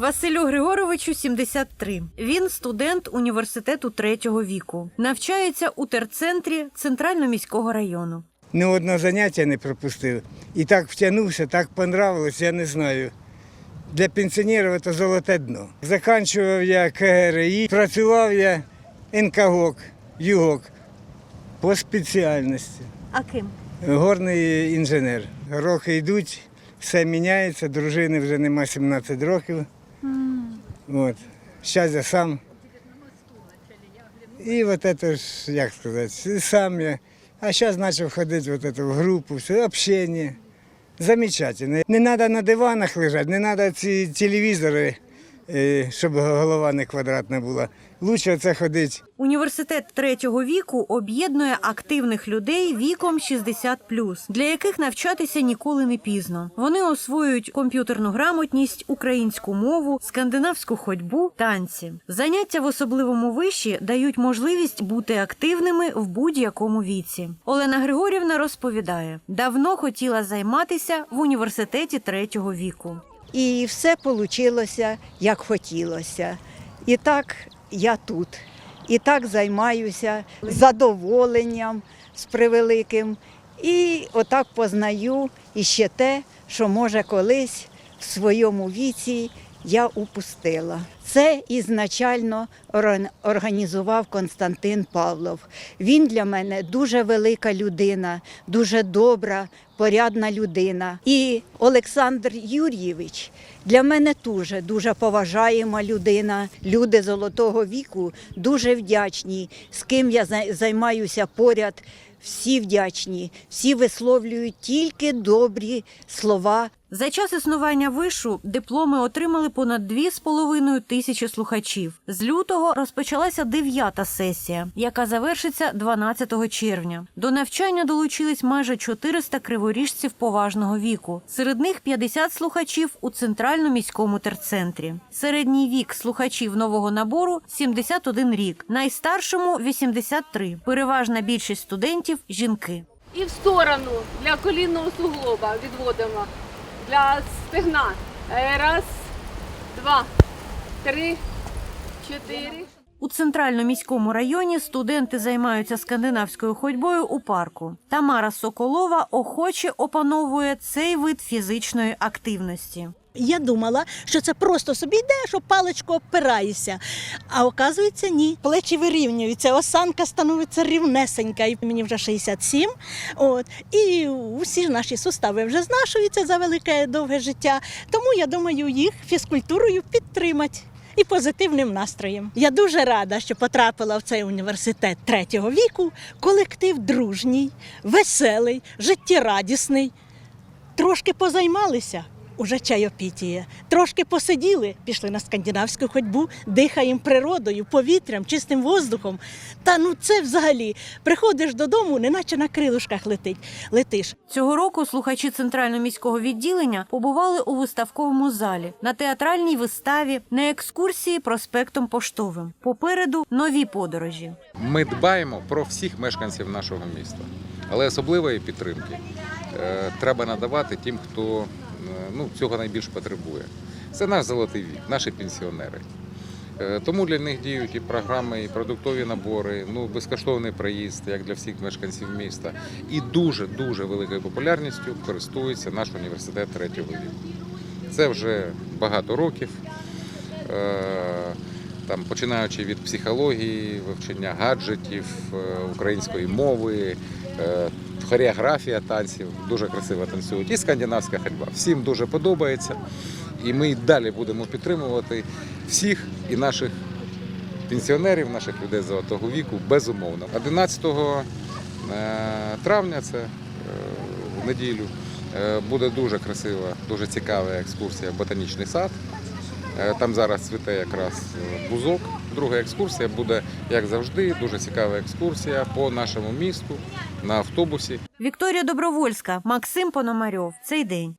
Василю Григоровичу 73. Він студент університету третього віку. Навчається у терцентрі Центрально-міського району. Ні одного заняття не пропустив. І так втягнувся, так понравилось, я не знаю. Для пенсіонерів це золоте дно. Заканчував я КГРІ, працював я НКГОК, ЮГОК по спеціальності. А ким? Горний інженер. Роки йдуть, все міняється, дружини вже нема 17 років. От. Сейчас я сам. І вот это ж, як сказати, сам я. А зараз почав ходити вот эту, в групу, все, общение. Замечательно. Не треба на диванах лежати, не треба ці телевізори, щоб голова не квадратна була. Лучше це ходити Університет третього віку об'єднує активних людей віком 60+, для яких навчатися ніколи не пізно. Вони освоюють комп'ютерну грамотність, українську мову, скандинавську ходьбу, танці. Заняття в особливому виші дають можливість бути активними в будь-якому віці. Олена Григорівна розповідає, давно хотіла займатися в університеті третього віку. І все вийшло, як хотілося. І так я тут. І так займаюся задоволенням, з превеликим. І отак познаю іще те, що може колись в своєму віці я упустила. Це ізначально організував Константин Павлов. Він для мене дуже велика людина, дуже добра, порядна людина. І Олександр Юрійович для мене теж дуже поважаєма людина. Люди золотого віку дуже вдячні, з ким я займаюся поряд. Всі вдячні, всі висловлюють тільки добрі слова За час існування вишу дипломи отримали понад 2,5 тисячі слухачів. З лютого розпочалася дев'ята сесія, яка завершиться 12 червня. До навчання долучились майже 400 криворіжців поважного віку. Серед них 50 слухачів у центральному міському терцентрі. Середній вік слухачів нового набору 71 рік, найстаршому 83. Переважна більшість студентів жінки. І в сторону для колінного суглоба відводимо. Для стегна. Е, Раз, два, три, чотири. У центрально-міському районі студенти займаються скандинавською ходьбою у парку. Тамара Соколова охоче опановує цей вид фізичної активності. Я думала, що це просто собі йдеш, о паличку опираєшся. А оказується, ні. Плечі вирівнюються, осанка становиться рівнесенька. І мені вже 67. От. І усі наші сустави вже знашуються за велике довге життя. Тому я думаю, їх фізкультурою підтримати. І позитивним настроєм. Я дуже рада, що потрапила в цей університет третього віку. Колектив дружній, веселий, життєрадісний. Трошки позаймалися. Уже чайопітіє. Трошки посиділи, пішли на скандинавську ходьбу, дихаємо природою, повітрям, чистим воздухом. Та ну це взагалі приходиш додому, неначе на крилушках летить. Летиш. Цього року слухачі центрального міського відділення побували у виставковому залі на театральній виставі, на екскурсії проспектом Поштовим. Попереду нові подорожі. Ми дбаємо про всіх мешканців нашого міста, але особливої підтримки е, треба надавати тим, хто ну, цього найбільш потребує. Це наш золотий вік, наші пенсіонери. Е, Тому для них діють і програми, і продуктові набори, ну безкоштовний проїзд, як для всіх мешканців міста. І дуже дуже великою популярністю користується наш університет третього віку. Це вже багато років. Е, Там, починаючи від психології, вивчення гаджетів, е, української мови, е, хореографія танців, дуже красиво танцюють, і скандинавська ходьба. Всім дуже подобається. І ми й далі будемо підтримувати всіх і наших пенсіонерів, наших людей золотого віку, безумовно. 11 е, травня, це е, в неділю, е, буде дуже красива, дуже цікава екскурсія в ботанічний сад. Е, Там зараз цвіте якраз е, бузок. Друга екскурсія буде, як завжди, дуже цікава екскурсія по нашому місту на автобусі. Вікторія Добровольська, Максим Пономарьов. Цей день.